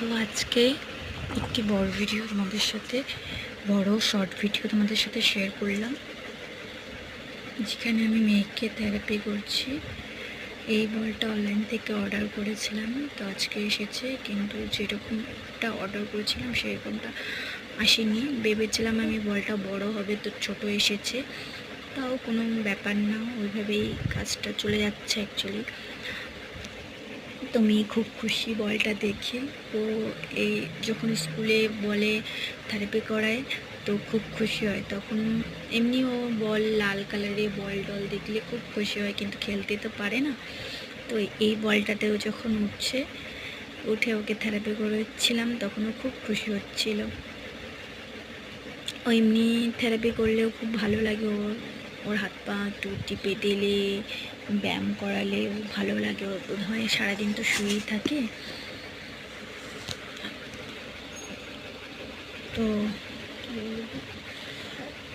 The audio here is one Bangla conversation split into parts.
তো আজকে একটি বড় ভিডিও তোমাদের সাথে, বড় শর্ট ভিডিও তোমাদের সাথে শেয়ার করলাম। যেখানে আমি মেয়েকে থেরাপি করছি। এই বলটা অনলাইন থেকে অর্ডার করেছিলাম, তো আজকে এসেছে, কিন্তু যেরকমটা অর্ডার করেছিলাম, সেরকমটা আসেনি। ভেবেছিলাম আমি বলটা বড় হবে, তো ছোট এসেছে। তাও কোনো ব্যাপার না, ওইভাবেই কাজটা চলে যাচ্ছে অ্যাকচুয়ালি তো মেয়ে খুব খুশি বলটা দেখে। তো এই যখন স্কুলে বলে থেরাপি করায়, তো খুব খুশি হয়। তখন এমনিও বল লাল কালারের বল টল দেখলে খুব খুশি হয়, কিন্তু খেলতে তো পারে না। তো এই বলটাতেও যখন উঠছে, উঠে ওকে থেরাপি করেছিলাম তখনও খুব খুশি হচ্ছিল। ও এমনি থেরাপি করলেও খুব ভালো লাগে ওর। ওর হাত পা একটু টিপে দিলে ব্যায়াম করালে ভালো লাগে। ওর বোধ হয় সারাদিন তো শুয়েই থাকে। তো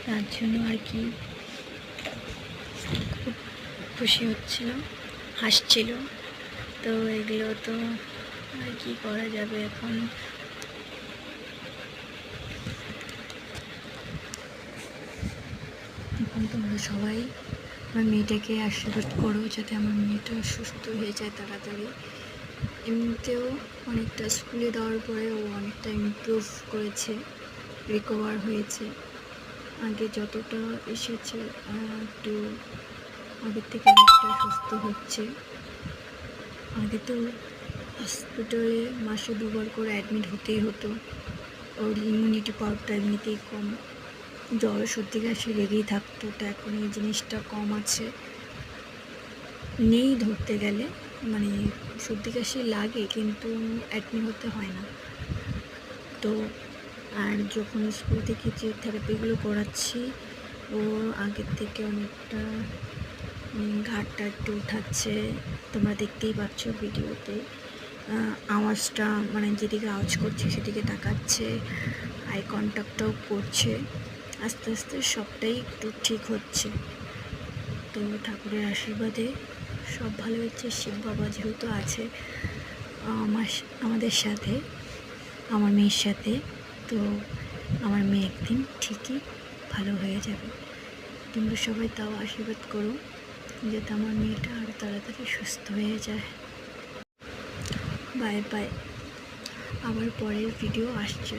তার জন্য আর কি খুব খুশি হচ্ছিল হাসছিল। তো এগুলো তো আর কি করা যাবে এখন? এখন তোমরা সবাই আমার মেয়েটাকে আশীর্বাদ করো যাতে আমার মেয়েটা সুস্থ হয়ে যায় তাড়াতাড়ি। এমনিতেও অনেকটা স্কুলে দেওয়ার পরে ও অনেকটা ইমপ্রুভ করেছে রিকভার হয়েছে। আগে যতটা এসেছে একটু আগের থেকে অনেকটা সুস্থ হচ্ছে। আগে তো হসপিটালে মাসে দুবার করে অ্যাডমিট হতেই হতো। ওর ইমিউনিটি পাওয়ারটা এমনিতেই কম। জ্বর সর্দি কাশি লেগেই থাকতো, তো এখন এই জিনিসটা কম আছে। নেই ধরতে গেলে মানে সর্দি কাশি লাগে কিন্তু অ্যাডমিট হতে হয় না। তো আর যখন স্কুল থেকে যে থেরাপিগুলো করাচ্ছি ও আগের থেকে অনেকটা ঘাটটা একটু উঠাচ্ছে তোমরা দেখতেই পাচ্ছ ভিডিওতে আওয়াজটা মানে যেদিকে আওয়াজ করছে সেদিকে তাকাচ্ছে আই কন্ট্যাক্টটাও করছে। আস্তে আস্তে সবটাই একটু ঠিক হচ্ছে। তো ঠাকুরের আশীর্বাদে সব ভালো হচ্ছে। শিব বাবা যেহেতু আছে আমার আমাদের সাথে, আমার মেয়ের সাথে, তো আমার মেয়ে একদিন ঠিকই ভালো হয়ে যাবে। তোমরা সবাই তাও আশীর্বাদ করো যাতে আমার মেয়েটা আরও তাড়াতাড়ি সুস্থ হয়ে যায়। বাই বাই আবার পরের ভিডিও আসছে।